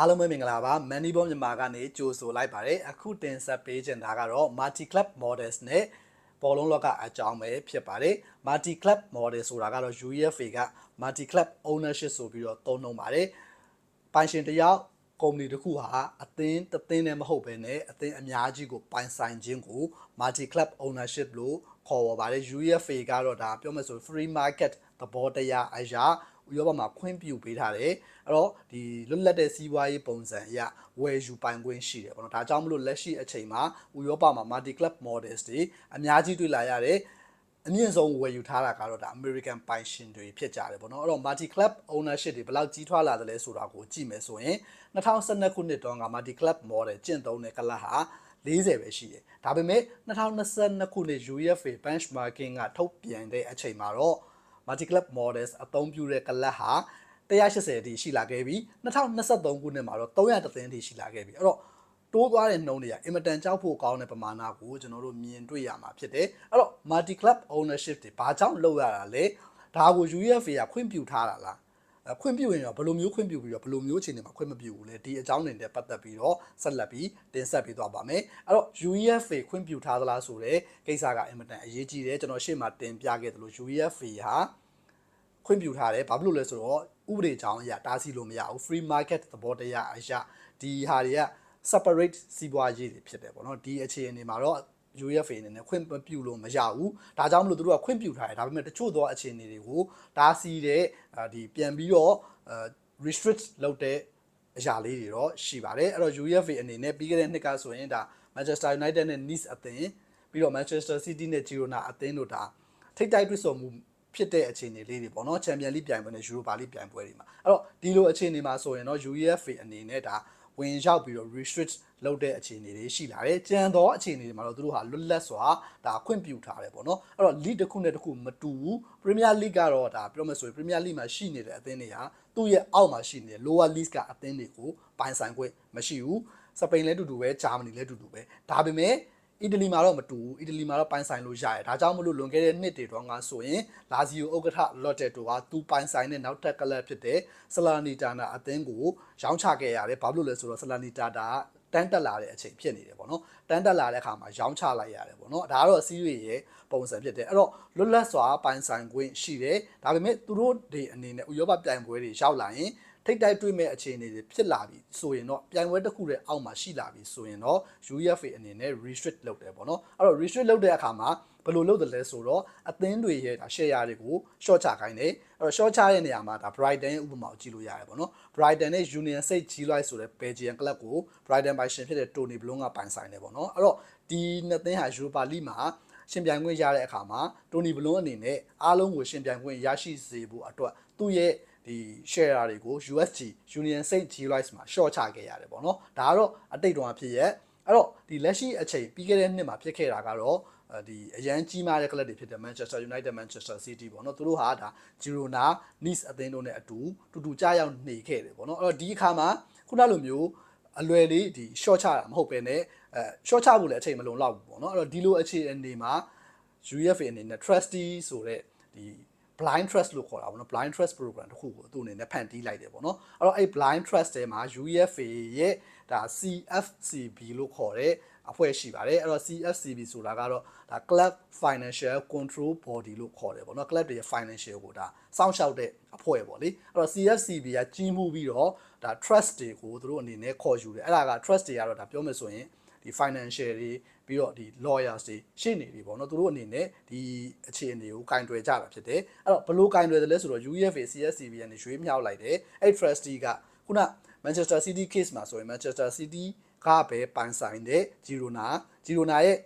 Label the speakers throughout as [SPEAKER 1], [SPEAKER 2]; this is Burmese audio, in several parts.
[SPEAKER 1] အားလုံးပဲမင်္ဂလာပါ Money Bomb မြန်မာကနေကြိုဆိုလိုက်ပါတယ်အခုတင်ဆက်ပေးချင်တာကတော့ Multi Club Models နဲ့ဘောလုံးလောကအကြောင်းပဲဖြစ်ပါတယ် Multi Club Model ဆိုတာကတော့ UEFA က Multi Club Ownership ဆိုပြီးတော့သုံးနှုန်းပါတယ်ပိုင်ရှင်တစ်ယောက်ကုမ္ပဏီတစ်ခုဟာအသင်းတစ်သင်းနဲ့မဟုတ်ဘဲနဲ့အသင်းအများကြီးကိုပိုင်ဆိုင်ခြင်းကို Multi Club Ownership လို့ခေါ်ဝေါ်ပါတယ် UEFA ကတော့ဒါပြောမယ်ဆို free market သဘောတရားအရာ ဥရောပမှာခွင့်ပြုပေးထားတယ်အဲ့တော့ဒီလွတ်လပ်တဲ့စီးပွားရေးပုံစံအရဝယ်ယူပိုင်ခွင့်ရှိတယ်ပေါ့နော်ဒါကြောင့်မလို့လက်ရှိအချိန်မှာဥရောပမှာ multi club models တွေအများကြီးတွေ့လာရတယ်အမြင့်ဆုံးဝယ်ယူထားတာကတော့ဒါ American ပိုင်ရှင်တွေဖြစ်ကြတယ်ပေါ့နော်အဲ့တော့ multi club ownership တွေဘယ်လောက်ကြီးထွားလာသလဲဆိုတာကိုကြည့်မယ်ဆိုရင်2012ခုနှစ်တုန်းက multi club model ကျင့်သုံးတဲ့ကလပ်ဟာ40ပဲရှိတယ်ဒါပေမဲ့2022ခုနှစ် UEFA benchmarking ကထုတ်ပြန်တဲ့အချိန်မှာတော့ multi club models အသုံးပြုတဲ့ကလပ်ဟာ180အထိရှိလာခဲ့ပြီး2023ခုနှစ်မှာတော့300သိန်းအထိရှိလာခဲ့ပြီအဲ့တော့တိုးသွားတဲ့နှုန်းတွေကအင်မတန်ကြောက်ဖို့ကောင်းတဲ့ပမာဏကိုကျွန်တော်တို့မြင်တွေ့ရမှာဖြစ်တယ်အဲ့တော့ multi club ownership တွေဘာကြောင့်လုပ်ရတာလဲဒါကို UEFA ကခွင့်ပြုထားတာလား ခွင့်ပြုရင်တော့ဘယ်လိုမျိုးခွင့်ပြုပြီးတော့ဘယ်လိုမျိုးအခြေအနေမှာခွင့်မပြုဘူးလဲဒီအကြောင်းတွေနဲ့ပတ်သက်ပြီးတော့ဆက်လက်ပြီးတင်ဆက်ပေးသွားပါမယ်အဲ့တော့ UEFA ခွင့်ပြုထားသလားဆိုတဲ့ကိစ္စကအင်မတန်အရေးကြီးတယ်ကျွန်တော်ရှေ့မှာတင်ပြခဲ့သလို UEFA ဟာခွင့်ပြုထားတယ်ဘာဖြစ်လို့လဲဆိုတော့ဥပဒေကြောင်းအရာတားဆီးလို့မရဘူး free market သဘောတရားအရာဒီဟာတွေက separate စီးပွားရေးတွေဖြစ်တယ်ပေါ့နော်ဒီအခြေအနေမှာတော့ UEFA အနေနဲ့ခွင့်မပြုလို့မရဘူးဒါကြောင့်မလို့သူတို့ကခွင့်ပြုထားတယ်ဒါပေမဲ့တချို့သောအခြေအနေတွေကိုတားဆီးတဲ့ဒီပြန်ပြီးတော့ restrict လုပ်တဲ့အရာလေးတွေတော့ရှိပါတယ်အဲ့တော့ UEFA အနေနဲ့ပြီးခဲ့တဲ့နှစ်ကဆိုရင်ဒါ Manchester United နဲ့ Nice အသင်းပြီးတော့ Manchester City နဲ့ Girona အသင်းတို့ဒါထိပ်တိုက်တွေ့ဆုံမှုဖြစ်တဲ့အခြေအနေလေးတွေပေါ့နော်ချန်ပီယံလိပြိုင်ပွဲနဲ့ယူရိုပါလိပြိုင်ပွဲတွေမှာအဲ့တော့ဒီလိုအခြေအနေမှာဆိုရင်တော့ UEFA အနေနဲ့ဒါ ဝင်ရောက်ပြီးတော့ restrict လုပ်တဲ့အခြေအနေတွေရှိလာတယ်ကြံသောအခြေအနေတွေမှာတော့သူတို့ဟာလွတ်လပ်စွာဒါခွင့်ပြုထားတယ်ပေါ့နော်အဲ့တော့ league တစ်ခုနဲ့တစ်ခုမတူဘူး Premier League ကတော့ဒါပြောမယ်ဆိုရင် Premier League မှာရှိနေတဲ့အသင်းတွေဟာသူ့ရဲ့အောက်မှာရှိနေတဲ့ lower league ကအသင်းတွေကိုပိုင်ဆိုင်ခွင့်မရှိဘူးစပိန်လည်းတူတူပဲဂျာမနီလည်းတူတူပဲဒါပေမဲ့ အီတလီမှာတော့မတူဘူးအီတလီမှာတော့ပိုင်ဆိုင်လို့ရတယ်ဒါကြောင့်မလို့လွန်ခဲ့တဲ့နှစ်တွေတော့ငါဆိုရင်လာဇီယိုဥက္ကဋ္ဌလော့တက်တိုကသူပိုင်ဆိုင်တဲ့နောက်ထပ်ကလပ်ဖြစ်တဲ့ဆလာနီတာနာအသင်းကိုရောင်းချခဲ့ရတယ်ဘာလို့လဲဆိုတော့ဆလာနီတာတာတန်းတက်လာတဲ့အချိန်ဖြစ်နေတယ်ပေါ့နော်တန်းတက်လာတဲ့အခါမှာရောင်းချလိုက်ရတယ်ပေါ့နော်ဒါကတော့အစည်းအဝေးရဲ့ပုံစံဖြစ်တယ်အဲ့တော့လွတ်လပ်စွာပိုင်ဆိုင်ခွင့်ရှိတယ်ဒါပေမဲ့သူတို့တွေအနေနဲ့ဥရောပပြိုင်ပွဲတွေရောက်လာရင် ထိတ်တိုက်တွေ့မဲ့အခြေအနေတွေဖြစ်လာပြီဆိုရင်တော့ပြိုင်ပွဲတစ်ခုရဲ့အောက်မှာရှိလာပြီဆိုရင်တော့ UEFA အနေနဲ့ restrict လုပ်တယ်ပေါ့နော်အဲ့တော့ restrict လုပ်တဲ့အခါမှာဘယ်လိုလုပ်တယ်လဲဆိုတော့အသင်းတွေရဲ့ share တွေကို short ချခိုင်းတယ်အဲ့တော့ short ချတဲ့နေရာမှာဒါ Brighton ရဲ့ဥပမာကိုကြည့်လို့ရတယ်ပေါ့နော် Brighton နဲ့ Union Saint Gilloise ဆိုတဲ့ Belgian club ကို Brighton ပိုင်ရှင်ဖြစ်တဲ့ Tony Bloom ကပိုင်ဆိုင်တယ်ပေါ့နော်အဲ့တော့ဒီနှစ်သင်းဟာ Europa League မှာရှင်ပြိုင်ခွင့်ရတဲ့အခါမှာတိုနီဘလွန်းအနေနဲ့အားလုံးကိုရှင်ပြိုင်ခွင့်ရရှိစေဖို့အတွက်သူ့ရဲ့ ဒီ share တွေကို USG Union Saint Gilloise မှာ short ချခဲ့ရတယ်ပေါ့နော်ဒါကတော့အတိတ်တုန်းကဖြစ်ရဲ့အဲ့တော့ဒီလက်ရှိအချိန်ပြီးခဲ့တဲ့နှစ်မှာဖြစ်ခဲ့တာကတော့ဒီအရန်ကြီးမားတဲ့ကလပ်တွေဖြစ်တဲ့ Manchester United Manchester City ပေါ့နော်သူတို့ဟာဒါ Girona Nice အသင်းတို့နဲ့အတူတူတူကြားရောက်နေခဲ့တယ်ပေါ့နော်အဲ့တော့ဒီအခါမှာခုနလိုမျိုးအလွယ်လေးဒီ short ချတာမဟုတ်ပဲねအဲ short ချဖို့လည်းအချိန်မလုံလောက်ဘူးပေါ့နော်အဲ့တော့ဒီလိုအခြေအနေမှာ UEFA အနေနဲ့ trustee ဆိုတဲ့ဒီ blind trust လို့ခေါ်တာပေါ့နော် blind trust program တခုကိုသူ့အနေနဲ့ဖန်တီးလိုက်တယ်ပေါ့နော်အဲ့တော့အဲ့ blind trust ထဲမှာ UEFA ရဲ့ဒါ CFCB လို့ခေါ်တဲ့အဖွဲ့ရှိပါတယ်အဲ့တော့ CFCB ဆိုတာကတော့ဒါ Club Financial Control Body လို့ခေါ်တယ်ပေါ့နော် club တွေရဲ့ financial ကိုဒါစောင့်ရှောက်တဲ့အဖွဲ့ပေါ့လေအဲ့တော့ CFCB ကကြီးမှုပြီးတော့ဒါ trust တွေကိုသူတို့အနေနဲ့ခေါ်ယူတယ်အဲ့ဒါက trust တွေကတော့ဒါပြောမယ်ဆိုရင်ဒီ financial တွေ ပြီးတော့ဒီ lawyers တွေရှေ့နေတွေပေါ့နော်သူတို့အနေနဲ့ဒီအခြေအနေကိုကင်တွယ်ကြတာဖြစ်တယ်အဲ့တော့ဘလို့ကင်တွယ်တယ်လဲဆိုတော့ UEFA CSCB ကနေရွေးမြောက်လိုက်တယ်အဲ့ trustee ကခုန Manchester City case မှာဆိုရင် Manchester City ကပဲပိုင်ဆိုင်တဲ့ Girona Girona ရဲ့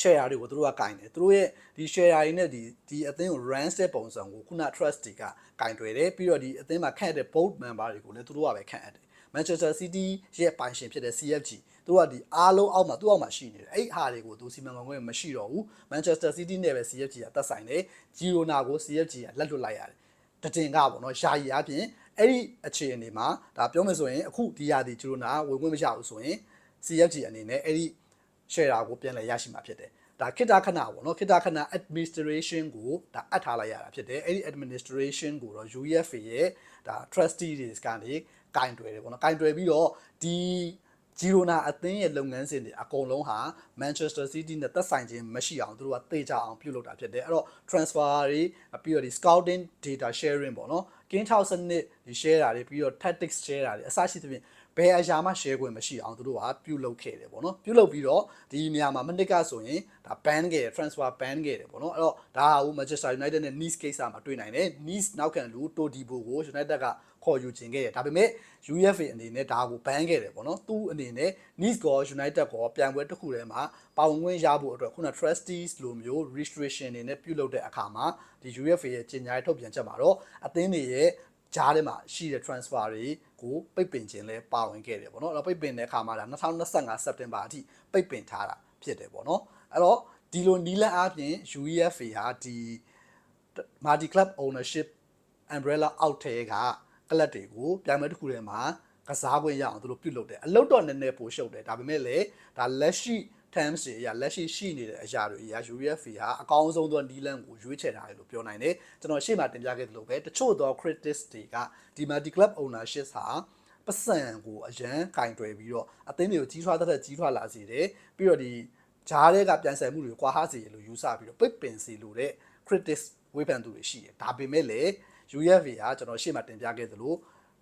[SPEAKER 1] share တွေကိုသူတို့ကကင်တယ်သူတို့ရဲ့ဒီ share တွေနဲ့ဒီဒီအသင်းကို run တဲ့ပုံစံကိုခုန trust တွေကကင်တွယ်တယ်ပြီးတော့ဒီအသင်းမှာခန့်တဲ့ board member တွေကိုလည်းသူတို့ကပဲခန့်အပ်တယ် Manchester City ရဲ့ပိုင်ရှင်ဖြစ်တဲ့ CFG သူတို့ကဒီအားလုံးအောက်မှာသူ့အောက်မှာရှိနေတယ်အဲ့ဟာတွေကိုသူစီမံခန့်ခွဲမရှိတော့ဘူး Manchester City နဲ့ပဲ CFG ကတက်ဆိုင်တယ် Girona ကို CFG ကလက်လွတ်လိုက်ရတယ်တတင်ကပေါ့နော်ယာယီအပြင်အဲ့ဒီအခြေအနေမှာဒါပြောမယ်ဆိုရင်အခုဒီယာဒီ Girona ဝင်ခွင့်မရဘူးဆိုရင် CFG အနေနဲ့အဲ့ဒီ share ကိုပြန်လည်ရရှိမှာဖြစ်တယ်ဒါခိတခဏပေါ့နော်ခိတခဏ administration ကိုဒါအပ်ထားလိုက်ရတာဖြစ်တယ်အဲ့ဒီ administration ကိုတော့ UEFA ရဲ့ဒါ trustee တွေကနေကင်တွယ်တယ်ပေါ့နော်ကင်တွယ်ပြီးတော့ဒီ ဂျီရိုနာအသင်းရဲ့လုပ်ငန်းစဉ်တွေအကုန်လုံးဟာ Manchester City နဲ့သက်ဆိုင်ခြင်းမရှိအောင်သူတို့ကတေချအောင်ပြုလုပ်တာဖြစ်တယ်အဲ့တော့ transfer တွေပြီးတော့ဒီ scouting data sharing ပေါ့နော်ကင်းထောက်စနစ်ဒီ share တာတွေပြီးတော့ tactics share တာတွေအစရှိသဖြင့်ဘယ်အရာမှ share ခွင့်မရှိအောင်သူတို့ကပြုလုပ်ခဲ့တယ်ပေါ့နော်ပြုလုပ်ပြီးတော့ဒီနေရာမှာမနစ်ကဆိုရင်ဒါ ban ခဲ့တယ် transfer ban ခဲ့တယ်ပေါ့နော်အဲ့တော့ဒါဟာ Manchester United နဲ့ Nice ကိစ္စမှာတွေ့နိုင်တယ် Nice နောက်ခံလူတိုဒီဘိုကို United က ခေါ်ယူခြင်းခဲ့တယ်ဒါပေမဲ့ UEFA အနေနဲ့ဒါကို ban ခဲ့တယ်ပေါ့နော်သူ့အနေနဲ့ Nice ကော United ကောပြိုင်ပွဲတစ်ခုထဲမှာပါဝင်ခွင့်ရဖို့အတွက်ခုန trustees လိုမျိုး restriction တွေနဲ့ပြုလုပ်တဲ့အခါမှာဒီ UEFA ရဲ့ကြေညာရေးထုတ်ပြန်ချက်မှာတော့အသင်းတွေရဲ့ဂျားထဲမှာရှိတဲ့ transfer တွေကိုပိတ်ပင်ခြင်းလဲပါဝင်ခဲ့တယ်ပေါ့နော်အဲ့တော့ပိတ်ပင်တဲ့အခါမှာဒါ2025စက်တင်ဘာအထိပိတ်ပင်ထားတာဖြစ်တယ်ပေါ့နော်အဲ့တော့ဒီလိုနီလန်အားဖြင့် UEFA ဟာဒီ multi club ownership umbrella အောက်ထဲက ကလပ်တွေကိုပြိုင်ပွဲတစ်ခုထဲမှာကစားခွင့်ရအောင်သူတို့ပြုလုပ်တယ်အလုပ်တော့နည်းနည်းပိုရှုပ်တယ်ဒါပေမဲ့လည်းဒါလက်ရှိ terms တွေအရာလက်ရှိရှိနေတဲ့အရာတွေအရာ UEFA ဟာအကောင်းဆုံးသောနီလန်ကိုရွေးချယ်ထားတယ်လို့ပြောနိုင်တယ်ကျွန်တော်ရှေ့မှာတင်ပြခဲ့သလိုပဲတချို့သော critics တွေကဒီ multi club ownership ဟာပတ်စံကိုအရန်ကင်တွယ်ပြီးတော့အသင်းတွေကိုကြီးထွားတဲ့ကြီးထွားလာစေတယ်ပြီးတော့ဒီဂျားတွေကပြန်ဆိုင်မှုတွေကွာဟစေရလို့ယူဆပြီးတော့ပိတ်ပင်စီလို့တဲ့ critics ဝေဖန်သူတွေရှိတယ်ဒါပေမဲ့လည်း UEFA ကကျွန်တော်ရှေ့မှာတင်ပြခဲ့သလို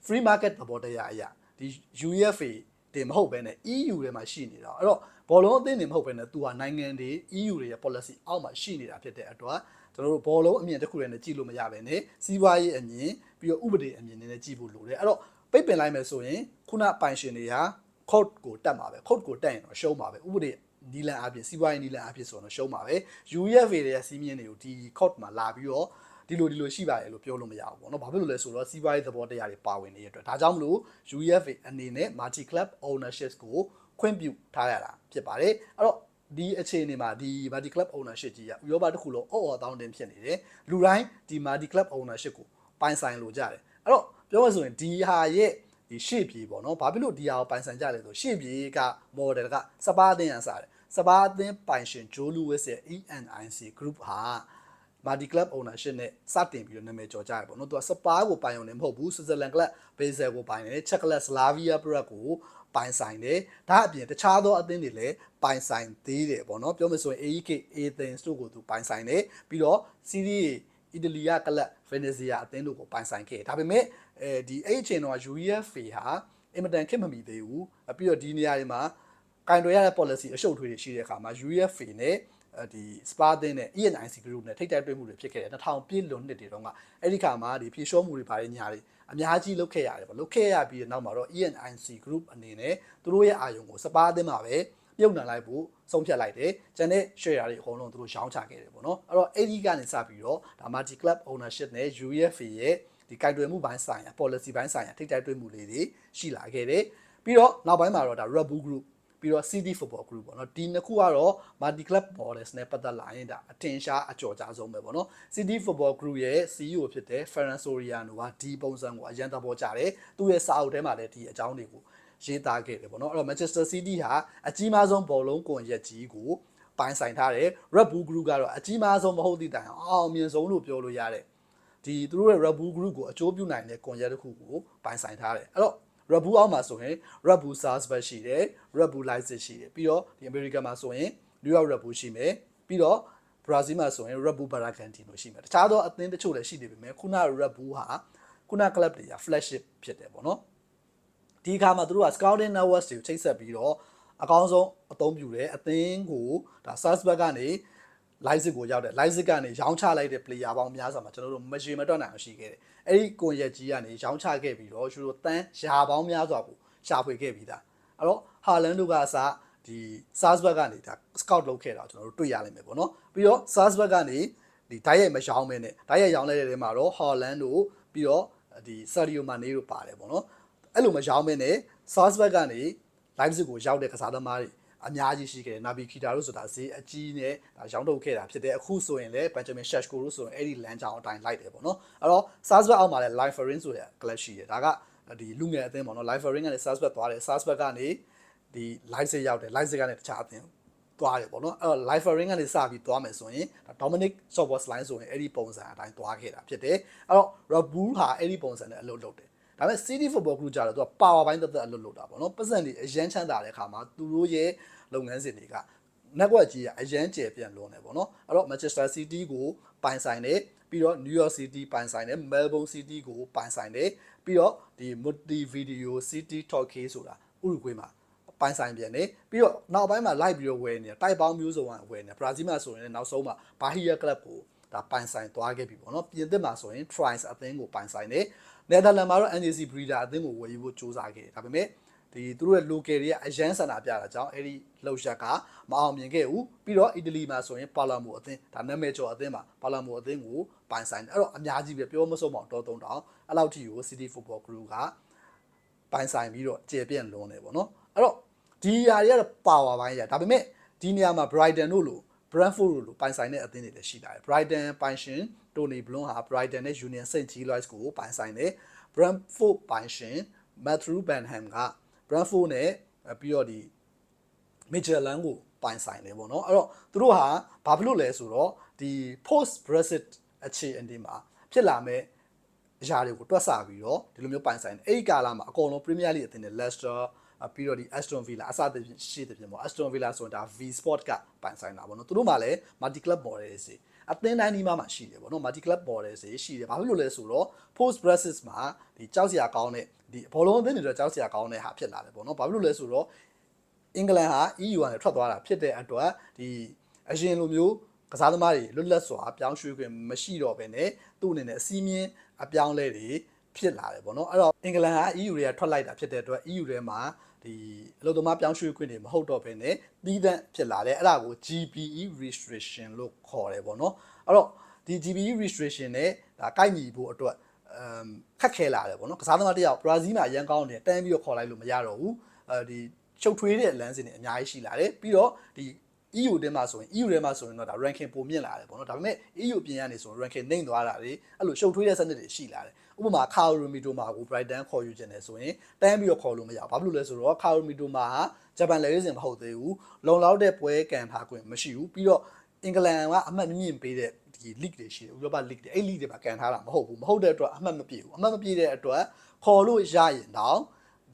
[SPEAKER 1] free market သဘောတရားအရာဒီ UEFA တင်မဟုတ်ဘဲနဲ့ EU ထဲမှာရှိနေတာအဲ့တော့ဘောလုံးအသင်းတွေမဟုတ်ဘဲနဲ့သူကနိုင်ငံတွေ EU တွေရဲ့ policy အောက်မှာရှိနေတာဖြစ်တဲ့အတွက်ကျွန်တော်တို့ဘောလုံးအမြင်တစ်ခုတည်းနဲ့ကြည့်လို့မရဘဲနဲ့စီးပွားရေးအမြင်ပြီးတော့ဥပဒေအမြင်တွေနဲ့ကြည့်ဖို့လိုတယ်အဲ့တော့ပိတ်ပင်လိုက်မယ်ဆိုရင်ခုနပိုင်ရှင်တွေဟာ code ကိုတက်မှာပဲ code ကိုတက်ရင်တော့ရှုံးမှာပဲဥပဒေနီလန်အပြင်စီးပွားရေးနီလန်အပြင်ဆိုတော့ရှုံးမှာပဲ UEFA တွေရဲ့စီးမြင်တွေကိုဒီ code မှာလာပြီးတော့ ဒီလိုဒီလိုရှိပါတယ်လို့ပြောလို့မရဘူးပေါ့နော်။ဘာဖြစ်လို့လဲဆိုတော့စီးပွားရေးသဘောတရားတွေပါဝင်နေတဲ့အတွက်ဒါကြောင့်မလို့ UEFA အနေနဲ့ multi club ownership ကိုခွင့်ပြုထားရတာဖြစ်ပါတယ်။အဲ့တော့ဒီအခြေအနေမှာဒီ multi club ownership ကြီးကဥရောပတစ်ခုလုံးအော်အော်တောင်းတင်ဖြစ်နေတယ်။လူတိုင်းဒီ multi club ownership ကိုပိုင်ဆိုင်လို့ကြတယ်။အဲ့တော့ပြောရဆိုရင်ဒီဟာရဲ့ဒီရှေ့ပြေပေါ့နော်။ဘာဖြစ်လို့ဒီဟာကိုပိုင်ဆိုင်ကြလဲဆိုရှေ့ပြေက model ကစပါးအသင်းရစားတယ်။စပါးအသင်းပိုင်ရှင်ဂျိုးလူဝစ်ရဲ့ ENIC group ဟာ multi club ownership နဲ့စတင်ပြီးတော့နာမည်ကျော်ကြရပေါ့နော်သူကစပါးကိုပိုင်ရုံနဲ့မဟုတ်ဘူးဆွစ်ဇာလန်ကလပ်ဘေဇယ်ကိုပိုင်တယ်ချက်ကလပ်စလာဗီးယားပရက်ကိုပိုင်ဆိုင်တယ်ဒါအပြင်တခြားသောအသင်းတွေလည်းပိုင်ဆိုင်သေးတယ်ပေါ့နော်ပြောမယ်ဆိုရင် AEK Athens တို့ကိုသူပိုင်ဆိုင်တယ်ပြီးတော့ Serie အီတလီကကလပ်ဗေနေဇီယာအသင်းတို့ကိုပိုင်ဆိုင်ခဲ့ဒါပေမဲ့အဲဒီအဲ့အချိန်တော့ UEFA ဟာအင်မတန်ခက်မမီသေးဘူးပြီးတော့ဒီနေရာတွေမှာကင်တွယ်ရတဲ့ policy အရှုပ်ထွေးတွေရှိတဲ့အခါမှာ UEFA နဲ့ ဒီ SPA သင်းနဲ့ ENIC group နဲ့ထိတ်တိုက်တွေ့မှုတွေဖြစ်ခဲ့တယ်2000ပြည့်လွန်နှစ်တွေတုန်းကအဲ့ဒီခါမှာဒီဖြေလျှော့မှုတွေပါတဲ့ညာတွေအများကြီးလုပ်ခဲ့ရတယ်ပေါ့လုပ်ခဲ့ရပြီးတဲ့နောက်မှာတော့ ENIC group အနေနဲ့သူတို့ရဲ့အာရုံကို SPA သင်းမှာပဲပြုတ်နှံလိုက်ဖို့ဆုံးဖြတ်လိုက်တယ်။ကျန်တဲ့ share တွေအကုန်လုံးသူတို့ရောင်းချခဲ့တယ်ပေါ့နော်။အဲ့တော့အဲ့ဒီကနေစပြီးတော့ဒါ multi club ownership နဲ့ UEFA ရဲ့ဒီကြိုက်တွယ်မှုပိုင်းဆိုင်ရာ policy ပိုင်းဆိုင်ရာထိတိုက်တွေ့မှုလေးတွေရှိလာခဲ့တယ်။ပြီးတော့နောက်ပိုင်းမှာတော့ဒါ Red Bull Group ပြီးတော့ City Football Group ပေါ့နော်ဒီနှစ်ခုကတော့ multi club models နဲ့ပတ်သက်လာရင်ဒါအထင်ရှားအကျော်ကြားဆုံးပဲပေါ့နော် City Football Group ရဲ့ CEO ဖြစ်တဲ့ Ferran Soriano ကဒီပုံစံကိုအရန်သဘောကျတယ်သူ့ရဲ့စာအုပ်ထဲမှာလည်းဒီအကြောင်းတွေကိုရေးသားခဲ့တယ်ပေါ့နော်အဲ့တော့ Manchester City ဟာအကြီးမားဆုံးဘောလုံးကွန်ရက်ကြီးကိုပိုင်ဆိုင်ထားတယ် Red Bull Group ကတော့အကြီးမားဆုံးမဟုတ်သည့်တိုင်အောင်အောင်မြင်ဆုံးလို့ပြောလို့ရတယ်ဒီသူတို့ရဲ့ Red Bull Group ကိုအကျိုးပြုနိုင်တဲ့ကွန်ရက်တစ်ခုကိုပိုင်ဆိုင်ထားတယ်အဲ့တော့ Red Bull အောက်မှာဆိုရင် Red Bull Salzburg ရှိတယ် Red Bull Leipzig ရှိတယ်ပြီးတော့ဒီ America မှာဆိုရင် New York Red Bull ရှိမယ်ပြီးတော့ Brazil မှာဆိုရင် Red Bull Bragantino ရှိမယ်တခြားသောအသင်းတချို့လည်းရှိနေပေမဲ့ခုန Red Bull ဟာခုန club တွေက flagship ဖြစ်တယ်ပေါ့နော်ဒီအခါမှာသူတို့က scouting networks တွေကိုချိတ်ဆက်ပြီးတော့အကောင်းဆုံးအသုံးပြုတယ်အသင်းကိုဒါ Salzburg ကနေ Leipzig ကိုရောက်တယ် Leipzig ကနေရောင်းချလိုက်တဲ့ player ပေါင်းများစွာမှာကျွန်တော်တို့မရေမတွက်နိုင်အောင်ရှိခဲ့တယ်အဲ့ဒီကွန်ရက်ကြီးကနေရောင်းချခဲ့ပြီးတော့သူတို့တန်းရာပေါင်းများစွာကိုရှာဖွေခဲ့ပြီးသားအဲ့တော့ဟာလန်တို့ကအစားဒီ Salzburg ကနေဒါ scout လုပ်ခဲ့တာကျွန်တော်တို့တွေ့ရလိမ့်မယ်ပေါ့နော်ပြီးတော့ Salzburg ကနေဒီဓာတ်ရိုက်မရောင်းမဲနဲ့ဓာတ်ရိုက်ရောင်းလိုက်တဲ့နေရာမှာတော့ Holland တို့ပြီးတော့ဒီ Sadio Mane တို့ပါတယ်ပေါ့နော်အဲ့လိုမရောင်းမဲနဲ့ Salzburg ကနေ Leipzig ကိုရောက်တဲ့ကစားသမားတွေ အများကြီးရှိခဲ့တယ်နာဘီခီတာတို့ဆိုတာဈေးအကြီးနဲ့ရောင်းထုတ်ခဲ့တာဖြစ်တယ်အခုဆိုရင်လည်းဘန်ဂျမင်ရှက်ကိုတို့ဆိုရင်အဲ့ဒီလမ်းကြောင်းအတိုင်းလိုက်တယ်ပေါ့နော်အဲ့တော့ Salzburg အောက်မှာလည်း Liferin ဆိုတဲ့ club ရှိတယ်ဒါကဒီလူငယ်အသင်းပေါ့နော် Liferin ကနေ Salzburg သွားတယ် Salzburg ကနေဒီ Leipzig ရောက်တယ် Leipzig ကနေတခြားအသင်းသွားတယ်ပေါ့နော်အဲ့တော့ live ring ကနေစပြီးသွားမယ်ဆိုရင်ဒါ Dominic Soboslai line ဆိုရင်အဲ့ဒီပုံစံအတိုင်းသွားခဲ့တာဖြစ်တယ်အဲ့တော့ Rabul ဟာအဲ့ဒီပုံစံနဲ့အလုပ်လုပ်တယ်ဒါပေမဲ့ City Football Group ကြတော့သူက power ဘိုင်းတက်တက်အလုပ်လုပ်တာပေါ့နော်ပတ်စံတွေအရန်ချမ်းသာတဲ့အခါမှာသူတို့ရဲ့ လုပ်ငန်းစဉ်တွေက network ကြီးကအရန်ကျယ်ပြန့်လွန်တယ်ပေါ့နော်အဲ့တော့ Manchester City ကိုပိုင်ဆိုင်တယ်ပြီးတော့ New York City ပိုင်ဆိုင်တယ် Melbourne City ကိုပိုင်ဆိုင်တယ်ပြီးတော့ဒီ Montevideo City Torquay ဆိုတာဥရုဂွေးမှာပိုင်ဆိုင်ပြန်တယ်ပြီးတော့နောက်ပိုင်းမှာလိုက်ပြီးတော့ဝယ်နေတာတိုက်ပေါင်းမျိုးစုံကဝယ်နေတာဘရာဇီးမှာဆိုရင်လည်းနောက်ဆုံးမှာ Bahia Club ကိုဒါပိုင်ဆိုင်သွားခဲ့ပြီပေါ့နော်ပြင်သစ်မှာဆိုရင် Trice အသင်းကိုပိုင်ဆိုင်တယ်နယ်သာလန်မှာတော့ NJC Breeder အသင်းကိုဝယ်ယူဖို့စူးစမ်းခဲ့တယ်ဒါပေမဲ့ ဒီသူတို့ရဲ့ local တွေကအရန်စန္ဒပြတာကြောင့်အဲ့ဒီလှုပ်ရှက်ကမအောင်မြင်ခဲ့ဘူးပြီးတော့အီတလီမှာဆိုရင်ပါလာမိုအသင်းဒါနာမည်ကျော်အသင်းမှာပါလာမိုအသင်းကိုပိုင်ဆိုင်တယ်အဲ့တော့အများကြီးပဲပြောမဆုံးမအောင်တော်တုံးတောင်အဲ့လောက်ထိကို City Football Group ကပိုင်ဆိုင်ပြီးတော့ကျေပြန့်လွန်တယ်ပေါ့နော်အဲ့တော့ဒီຢာတွေကတော့ power ဘိုင်းရဒါပေမဲ့ဒီနေရာမှာ Brighton တို့လို Brentford တို့လိုပိုင်ဆိုင်တဲ့အသင်းတွေလည်းရှိတာတယ် Brighton ပိုင်ရှင် Tony Bloom ဟာ Brighton နဲ့ Union St. Gilois ကိုပိုင်ဆိုင်တယ် Brentford ပိုင်ရှင် Matthew Benham က Brentford နဲ့ပြီးတော့ဒီ Midtjylland ကိုပိုင်ဆိုင်တယ်ပေါ့နော်အဲ့တော့သူတို့ဟာဘာဖြစ်လို့လဲဆိုတော့ဒီ post Brexit အခြေအနေမှာဖြစ်လာမဲ့အရာတွေကိုတွက်ဆပြီးတော့ဒီလိုမျိုးပိုင်ဆိုင်တယ်အဲ့ဒီကာလမှာအကုန်လုံး Premier League အသင်းတွေ Leicester ပြီးတော့ဒီ Aston Villa အစသဖြင့်ရှိတဲ့ပြင်ပေါ့ Aston Villa ဆိုတာ V Sport ကပိုင်ဆိုင်တာပေါ့နော်သူတို့မှလည်း multi club model တွေစီ အသင်းတိုင်းဒီမှာမှရှိတယ်ပေါ့နော် multi club model တွေရှိတယ်ဘာဖြစ်လို့လဲဆိုတော့ post Brexit မှာဒီကြောက်စရာကောင်းတဲ့ဒီဘောလုံးအသင်းတွေတော့ကြောက်စရာကောင်းတဲ့ဟာဖြစ်လာတယ်ပေါ့နော်ဘာဖြစ်လို့လဲဆိုတော့အင်္ဂလန်ဟာ EU ကနေထွက်သွားတာဖြစ်တဲ့အတွက်ဒီအရင်လိုမျိုးကစားသမားတွေလွတ်လပ်စွာပြောင်းရွှေ့ခွင့်မရှိတော့ဘဲနဲ့သူ့အနေနဲ့အစည်းမြင့်အပြောင်းလဲတွေဖြစ်လာတယ်ပေါ့နော်အဲ့တော့အင်္ဂလန်ဟာ EU တွေကထွက်လိုက်တာဖြစ်တဲ့အတွက် EU ထဲမှာ ဒီအလုပ်သမားပြောင်းရွှေ့ခွင့်တွေမဟုတ်တော့ဘဲနဲ့တီးသန့်ဖြစ်လာတယ်အဲ့ဒါကို GPE restriction လို့ခေါ်တယ်ပေါ့နော်အဲ့တော့ဒီ GPE restriction နဲ့ဒါကိုက်ညီဖို့အတွက်အမ်ခက်ခဲလာတယ်ပေါ့နော်ကစားသမားတယောက်ဘရာဇီးမှာအရန်ကောင်းတယ်တန်းပြီးတော့ခေါ်လိုက်လို့မရတော့ဘူးအဲဒီချုပ်ထွေးတဲ့လမ်းစဉ်တွေအများကြီးရှိလာတယ်ပြီးတော့ဒီ EU တင်းမှာဆိုရင် EU ထဲမှာဆိုရင်တော့ဒါ ranking ပိုမြင့်လာတယ်ပေါ့နော်ဒါပေမဲ့ EU ပြင်ရနေဆိုရင် ranking နှိမ့်သွားတာတွေအဲ့လိုရှုပ်ထွေးတဲ့စနစ်တွေရှိလာတယ်ဥပမာ Kaorumito မှာကို Brighton ခေါ်ယူခြင်းတယ်ဆိုရင်တန်းပြီးတော့ခေါ်လို့မရဘူးဘာဖြစ်လို့လဲဆိုတော့ Kaorumito မှာဂျပန်လက်ရွေးစင်မဟုတ်သေးဘူးလုံလောက်တဲ့ပွဲကန်ထားခွင့်မရှိဘူးပြီးတော့အင်္ဂလန်ကအမှတ်မြင့်ပေးတဲ့ဒီ league တွေရှိတယ်ဥရောပ league တွေအဲ့ league တွေမှာကန်ထားတာမဟုတ်ဘူးမဟုတ်တဲ့အတွက်အမှတ်မပြည့်ဘူးအမှတ်မပြည့်တဲ့အတွက်ခေါ်လို့ရရင်တော့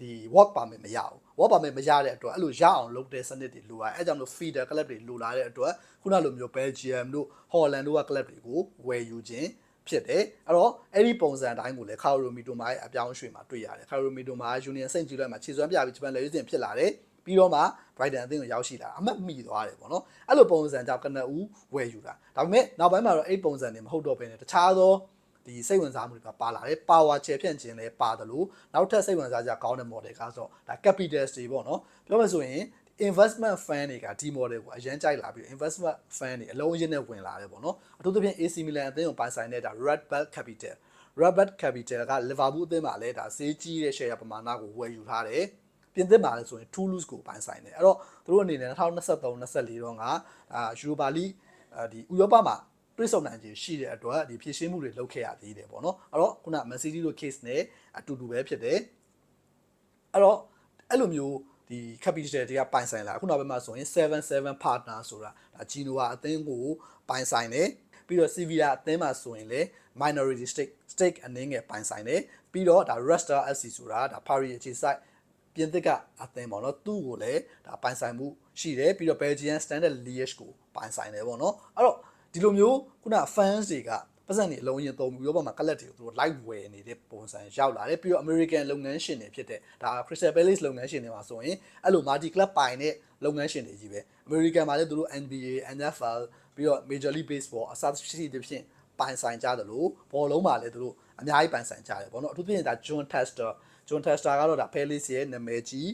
[SPEAKER 1] ဒီ work permit မရဘူး work permit မရတဲ့အတွက်အဲ့လိုရအောင်လုပ်တဲ့စနစ်တွေလိုရတယ်အဲ့ကြောင့်လို့ feeder club တွေလိုလာတဲ့အတွက်ခုနလိုမျိုး Belgium တို့ Holland တို့က club တွေကိုဝယ်ယူခြင်းဖြစ်တယ်အဲ့တော့အဲ့ဒီပုံစံအတိုင်းကိုလည်း Kaoromito မှာအပြောင်းအရွှေ့မှာတွေ့ရတယ် Kaoromito မှာ Union Saint Julian မှာခြေစွမ်းပြပြီးဂျပန်လေရွေးစင်ဖြစ်လာတယ်ပြီးတော့မှ Brighton အသင်းကိုရောက်ရှိလာအမှတ်မိသွားတယ်ပေါ့နော်အဲ့လိုပုံစံကြောင့်ကနဦးဝယ်ယူတာဒါပေမဲ့နောက်ပိုင်းမှာတော့အဲ့ပုံစံတွေမဟုတ်တော့ဘဲနဲ့တခြားသော ဒီစိတ်ဝင်စားမှုတွေကပါလာတယ် power ချေဖြန့်ခြင်းလည်းပါတယ်လို့နောက်ထပ်စိတ်ဝင်စားကြကောင်းတဲ့ model ကဆိုဒါ capital တွေပေါ့နော်ပြောမှဆိုရင် investment fund တွေကဒီ model ကိုအရန်ကြိုက်လာပြီး investment fund တွေအလုံးအရင်းနဲ့ဝင်လာတယ်ပေါ့နော်အထူးသဖြင့် AC Milan အသင်းကိုပိုင်ဆိုင်တဲ့ဒါ Red Bull Capital Red Capital က Liverpool အသင်းမှာလည်းဒါဈေးကြီးတဲ့ share ပမာဏကိုဝယ်ယူထားတယ်ပြင်သစ်မှာလည်းဆိုရင် Toulouse ကိုပိုင်ဆိုင်တယ်အဲ့တော့သူတို့အနေနဲ့2023 24တော့ကအာ Europa League ဒီဥရောပမှာ တွိဆုံနိုင်ခြင်းရှိတဲ့အတွက်ဒီဖြည့်ရှင်းမှုတွေလုပ်ခဲ့ရသေးတယ်ပေါ့နော်အဲ့တော့ခုန Man City တို့ case နဲ့အတူတူပဲဖြစ်တယ်အဲ့တော့အဲ့လိုမျိုးဒီ capital တွေကပိုင်ဆိုင်လာခုနကဘက်မှာဆိုရင်77 partner ဆိုတာဒါဂျီနိုဝါအသင်းကိုပိုင်ဆိုင်တယ်ပြီးတော့ Sevilla အသင်းမှာဆိုရင်လည်း minority stake stake အနည်းငယ်ပိုင်ဆိုင်တယ်ပြီးတော့ဒါ Resta FC ဆိုတာဒါ Paris အခြေစိုက်ပြင်သစ်ကအသင်းပေါ့နော်သူ့ကိုလည်းဒါပိုင်ဆိုင်မှုရှိတယ်ပြီးတော့ Belgian Standard Liège ကိုပိုင်ဆိုင်တယ်ပေါ့နော်အဲ့တော့ ဒီလိုမျိုးခုန fans တွေကပတ်စံတွေအလုံးရင်သုံးပြီးရောပါမှာကလပ်တွေကိုသူတို့ live ဝယ်နေတဲ့ပုံစံရောက်လာတယ်ပြီးတော့ American လုပ်ငန်းရှင်တွေဖြစ်တဲ့ဒါ Crystal Palace လုပ်ငန်းရှင်တွေမှာဆိုရင်အဲ့လို multi club ပိုင်တဲ့လုပ်ငန်းရှင်တွေကြီးပဲ American မှာလည်းသူတို့ NBA NFL ပြီးတော့ Major League Baseball အစားရှိတဲ့ဖြင့်ပိုင်ဆိုင်ကြတယ်လို့ဘောလုံးမှာလည်းသူတို့အများကြီးပိုင်ဆိုင်ကြတယ်ပေါ့နော်အထူးသဖြင့်ဒါ John Tester John Tester ကတော့ဒါ Palace ရဲ့နာမည်ကြီး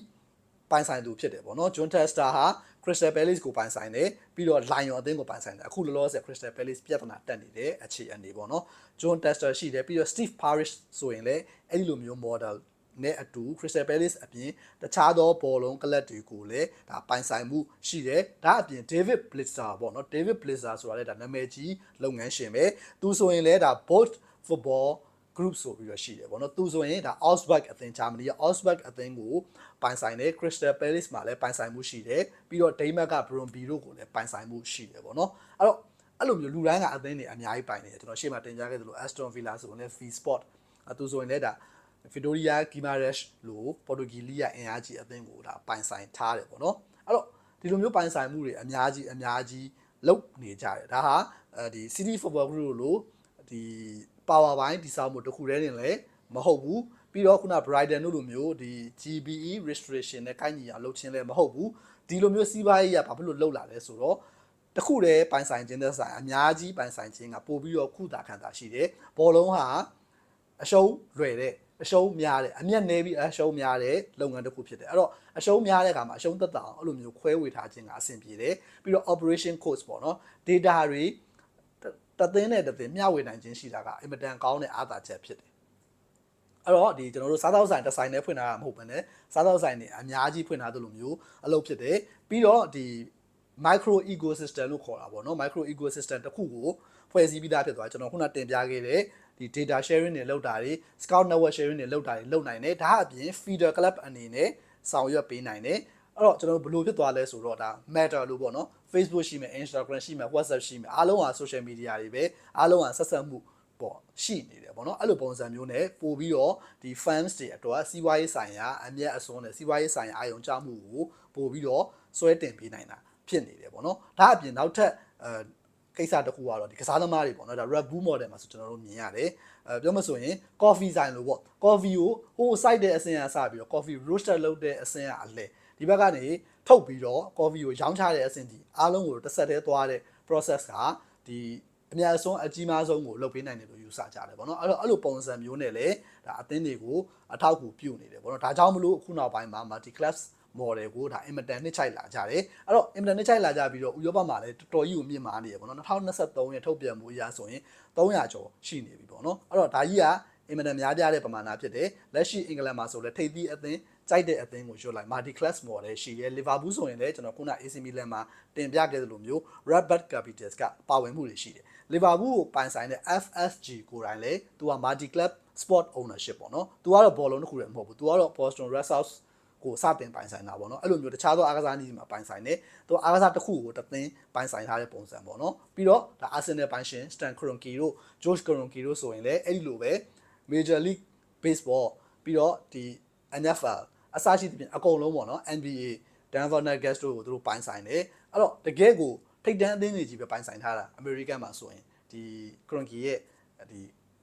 [SPEAKER 1] ပိုင်ဆိုင်သူဖြစ်တယ်ပေါ့နော် John Tester ဟာ Crystal Palace ကိုပိုင်ဆိုင်တယ်ပြီးတော့ Lion အသင်းကိုပိုင်ဆိုင်တယ်အခုလောလောဆယ် Crystal Palace ပြဿနာတက်နေတဲ့အခြေအနေပေါ့နော် John Tester ရှိတယ်ပြီးတော့ Steve Parish ဆိုရင်လည်းအဲ့ဒီလိုမျိုး model နဲ့အတူ Crystal Palace အပြင်တခြားသောဘောလုံးကလပ်တွေကိုလည်းဒါပိုင်ဆိုင်မှုရှိတယ်ဒါအပြင် David Blitzer ပေါ့နော် David Blitzer ဆိုတာလည်းဒါနာမည်ကြီးလုပ်ငန်းရှင်ပဲသူဆိုရင်လည်းဒါ Bolt Football group ဆိုပြီးတော့ရှိတယ်ပေါ့နော်သူဆိုရင်ဒါ Augsburg အသင်းဂျာမနီက Augsburg အသင်းကိုပိုင်ဆိုင်တယ် Crystal Palace မှာလည်းပိုင်ဆိုင်မှုရှိတယ်ပြီးတော့ Denmark က Brøndby တို့ကိုလည်းပိုင်ဆိုင်မှုရှိတယ်ပေါ့နော်အဲ့တော့အဲ့လိုမျိုးလူတိုင်းကအသင်းတွေအများကြီးပိုင်နေတယ်ကျွန်တော်ရှေ့မှာတင်ပြခဲ့သလို Aston Villa ဆိုရင်လည်း V Sport အတူဆိုရင်လည်းဒါ Victoria Gimaresh လို့ပေါ်တူဂီလီယာအင်အားကြီးအသင်းကိုဒါပိုင်ဆိုင်ထားတယ်ပေါ့နော်အဲ့တော့ဒီလိုမျိုးပိုင်ဆိုင်မှုတွေအများကြီးအများကြီးလုပ်နေကြတယ်ဒါဟာအဲဒီ City Football Group လို့ဒီ power ဘိုင်းဒီဆောင်မှုတစ်ခုတည်းတင်လည်းမဟုတ်ဘူးပြီးတော့ခုန Brighton တို့လိုမျိုးဒီ GBE restriction နဲ့ကိုင်းညီအောင်လုပ်ချင်းလည်းမဟုတ်ဘူးဒီလိုမျိုးစီးပွားရေးကဘာဖြစ်လို့လှုပ်လာလဲဆိုတော့တခုတည်းပိုင်ဆိုင်ခြင်းသက်ဆိုင်အများကြီးပိုင်ဆိုင်ခြင်းကပို့ပြီးတော့ခုတာခံတာရှိတယ်ဘောလုံးဟာအရှုံးလွယ်တဲ့အရှုံးများတယ်အမျက်နေပြီးအရှုံးများတဲ့လုပ်ငန်းတစ်ခုဖြစ်တယ်အဲ့တော့အရှုံးများတဲ့အခါမှာအရှုံးသက်သာအောင်အဲ့လိုမျိုးခွဲဝေထားခြင်းကအဆင်ပြေတယ်ပြီးတော့ operation cost ပေါ့နော် data တွေ တသင်းနဲ့တသင်းမျှဝေနိုင်ခြင်းရှိတာကအင်မတန်ကောင်းတဲ့အားသာချက်ဖြစ်တယ်အဲ့တော့ဒီကျွန်တော်တို့စားသောက်ဆိုင်တစ်ဆိုင်နဲ့ဖွင့်ထားတာမဟုတ်ဘဲနဲ့စားသောက်ဆိုင်တွေအများကြီးဖွင့်ထားသလိုမျိုးအလုပ်ဖြစ်တယ်ပြီးတော့ဒီ micro ecosystem လို့ခေါ်တာပေါ့နော် micro ecosystem တစ်ခုကိုဖွဲ့စည်းပြီးသားဖြစ်သွားကျွန်တော်ခုနတင်ပြခဲ့တဲ့ဒီ data sharing တွေလုပ်တာတွေ scout network sharing တွေလုပ်တာတွေလုပ်နိုင်တယ်ဒါအပြင် feeder club အနေနဲ့ဆောင်ရွက်ပေးနိုင်တယ်အဲ့တော့ကျွန်တော်တို့ဘယ်လိုဖြစ်သွားလဲဆိုတော့ဒါ matter လို့ပေါ့နော် Facebook ရှိမယ် Instagram ရှိမယ် WhatsApp ရှိမယ်အားလုံးဟာ social media တွေပဲအားလုံးဟာဆက်ဆက်မှုပေါ့ရှိနေတယ်ပေါ့နော်အဲ့လိုပုံစံမျိုးနဲ့ပို့ပြီးတော့ဒီ fans တွေအတွက်စီးပွားရေးဆိုင်ရာအမျက်အစွန်းနဲ့စီးပွားရေးဆိုင်ရာအာရုံကြောက်မှုကိုပို့ပြီးတော့စွဲတင်ပေးနိုင်တာဖြစ်နေတယ်ပေါ့နော်ဒါအပြင်နောက်ထပ်အဲကိစ္စတစ်ခုကတော့ဒီကစားသမားတွေပေါ့နော်ဒါ Red Bull model မှာဆိုကျွန်တော်တို့မြင်ရတယ်အဲပြောမဆိုရင် coffee ဆိုင်လို့ပေါ့ coffee ကိုဟို site တဲ့အဆင့်အစပြီးတော့ coffee roaster လုပ်တဲ့အဆင့်အလဲဒီဘက်ကနေ ထုတ်ပြီးတော့ coffee ကိုရောင်းချတဲ့အဆင့်ဒီအားလုံးကိုတစ်ဆက်တည်းသွားတဲ့ process ကဒီအများဆုံးအကြီးမားဆုံးကိုလုပ်ပေးနိုင်တယ်လို့ယူဆကြတယ်ပေါ့နော်အဲ့တော့အဲ့လိုပုံစံမျိုးနဲ့လည်းဒါအသင်းတွေကိုအထောက်အကူပြုနေတယ်ပေါ့နော်ဒါကြောင့်မလို့အခုနောက်ပိုင်းမှာ multi class model ကိုဒါအင်မတန်နှစ်ချိုက်လာကြတယ်အဲ့တော့အင်မတန်နှစ်ချိုက်လာကြပြီးတော့ဥရောပမှာလည်းတော်တော်ကြီးကိုမြင့်မားနေရပေါ့နော်2023ရဲ့ထုတ်ပြန်မှုအရဆိုရင်300ကျော်ရှိနေပြီပေါ့နော်အဲ့တော့ဒါကြီးက အင်မတန်များပြားတဲ့ပမာဏဖြစ်တယ်လက်ရှိအင်္ဂလန်မှာဆိုလည်းထိပ်သီးအသင်းကြိုက်တဲ့အသင်းကိုရွတ်လိုက် multi class model ရှိရဲ Liverpool ဆိုရင်လည်းကျွန်တော်ခုန AC Milan မှာတင်ပြခဲ့သလိုမျိုး Red Bull Capitals ကပါဝင်မှုတွေရှိတယ် Liverpool ကိုပိုင်ဆိုင်တဲ့ FSG ကိုယ်တိုင်လည်းသူက multi club sport ownership ပေါ့နော်သူကတော့ဘောလုံးတစ်ခုတည်းမဟုတ်ဘူးသူကတော့ Boston Red Sox ကိုစတင်ပိုင်ဆိုင်တာပေါ့နော်အဲ့လိုမျိုးတခြားသောအားကစားနည်းမှာပိုင်ဆိုင်တယ်သူအားကစားတစ်ခုကိုတသင်းပိုင်ဆိုင်ထားတဲ့ပုံစံပေါ့နော်ပြီးတော့ဒါ Arsenal ပိုင်ရှင် Stan Kroenke တို့ George Kroenke တို့ဆိုရင်လည်းအဲ့ဒီလိုပဲ Major League Baseball ပြီးတော့ဒီ NFL အစရှိသဖြင့်အကုန်လုံးပေါ့နော် NBA Denver Nuggets တို့ကိုသူတို့ပိုင်ဆိုင်တယ်အဲ့တော့တကယ်ကိုထိပ်တန်းအသင်းတွေကြီးပဲပိုင်ဆိုင်ထားတာ American မှာဆိုရင်ဒီ Kroenke ရဲ့ဒီ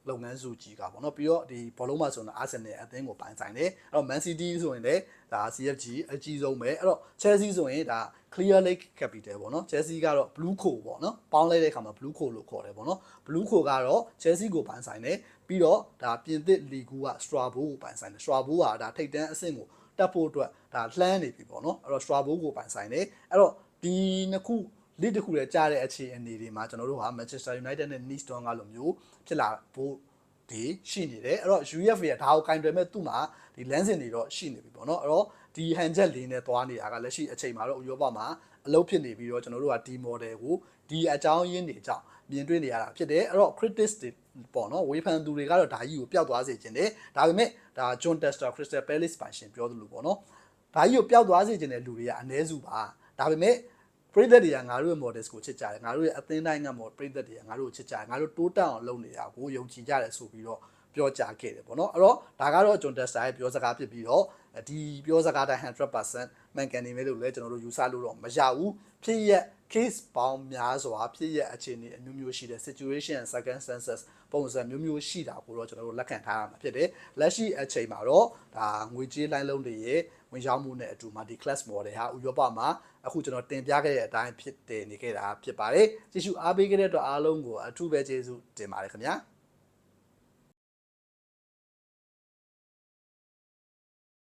[SPEAKER 1] လုပ်ငန်းစုကြီးကပေါ့နော်ပြီးတော့ဒီဘောလုံးမှာဆိုရင်အာဆင်နယ်အသင်းကိုပိုင်ဆိုင်တယ်အဲ့တော့ Man City ဆိုရင်လည်းဒါ CFG အကြီးဆုံးပဲအဲ့တော့ Chelsea ဆိုရင်ဒါ Clear Lake Capital ပေါ့နော် Chelsea ကတော့ Blue Co ပေါ့နော်ပေါင်းလိုက်တဲ့အခါမှာ Blue Co လို့ခေါ်တယ်ပေါ့နော် Blue Co ကတော့ Chelsea ကိုပိုင်ဆိုင်တယ် ပြီးတော့ဒါပြင်သစ်လီဂူက Strasbourg ကိုပိုင်ဆိုင်တယ် Strasbourg ကဒါထိပ်တန်းအဆင့်ကိုတက်ဖို့အတွက်ဒါလှမ်းနေပြီပေါ့နော်အဲ့တော့ Strasbourg ကိုပိုင်ဆိုင်တယ်အဲ့တော့ဒီနှစ်ခုလစ်တစ်ခုလည်းကြားတဲ့အခြေအနေတွေမှာကျွန်တော်တို့ဟာ Manchester United နဲ့ Nice တုန်းကလိုမျိုးဖြစ်လာဖို့ဒီရှိနေတယ်အဲ့တော့ UEFA ကဒါကိုကင်တွယ်မဲ့သူ့မှာဒီလမ်းစဉ်တွေတော့ရှိနေပြီပေါ့နော်အဲ့တော့ဒီဟန်ချက်လေးနဲ့သွားနေတာကလက်ရှိအချိန်မှာတော့ဥရောပမှာအလုပ်ဖြစ်နေပြီးတော့ကျွန်တော်တို့ကဒီ model ကိုဒီအကြောင်းရင်းတွေကြောင့် မြင်တွေ့နေရတာဖြစ်တယ်အဲ့တော့ critics တွေပေါ့နော်ဝေဖန်သူတွေကတော့ဒါကြီးကိုပျောက်သွားစေခြင်းတယ်ဒါပေမဲ့ဒါ John Tester Crystal Palace ပိုင်ရှင်ပြောသလိုပေါ့နော်ဒါကြီးကိုပျောက်သွားစေခြင်းတဲ့လူတွေကအ ਨੇ စုပါဒါပေမဲ့ပရိသတ်တွေကငါတို့ရဲ့ models ကိုချစ်ကြတယ်ငါတို့ရဲ့အသင်းတိုင်းက model ပရိသတ်တွေကငါတို့ကိုချစ်ကြတယ်ငါတို့တိုးတက်အောင်လုပ်နေတာကိုယုံကြည်ကြတယ်ဆိုပြီးတော့ပြောကြားခဲ့တယ်ပေါ့နော်အဲ့တော့ဒါကတော့ John Tester ရဲ့ပြောစကားဖြစ်ပြီးတော့ ဒီပြောစကားတိုင်း100%မှန်ကန်နေမယ်လို့လည်းကျွန်တော်တို့ယူဆလို့တော့မရဘူးဖြစ်ရက် case ပေါင်းများစွာဖြစ်ရက်အခြေအနေအမျိုးမျိုးရှိတဲ့ situation and circumstances ပုံစံမျိုးမျိုးရှိတာကိုတော့ကျွန်တော်တို့လက်ခံထားရမှာဖြစ်တယ်လက်ရှိအချိန်မှာတော့ဒါငွေကြေးလိုင်းလုံးတွေရဲ့ဝင်ရောက်မှုနဲ့အတူ multi class model ဟာဥရောပမှာအခုကျွန်တော်တင်ပြခဲ့တဲ့အတိုင်းဖြစ်တည်နေခဲ့တာဖြစ်ပါတယ်ကြည့်ရှုအားပေးခဲ့တဲ့အတွက်အားလုံးကိုအထူးပဲကျေးဇူးတင်ပါတယ်ခင်ဗျာ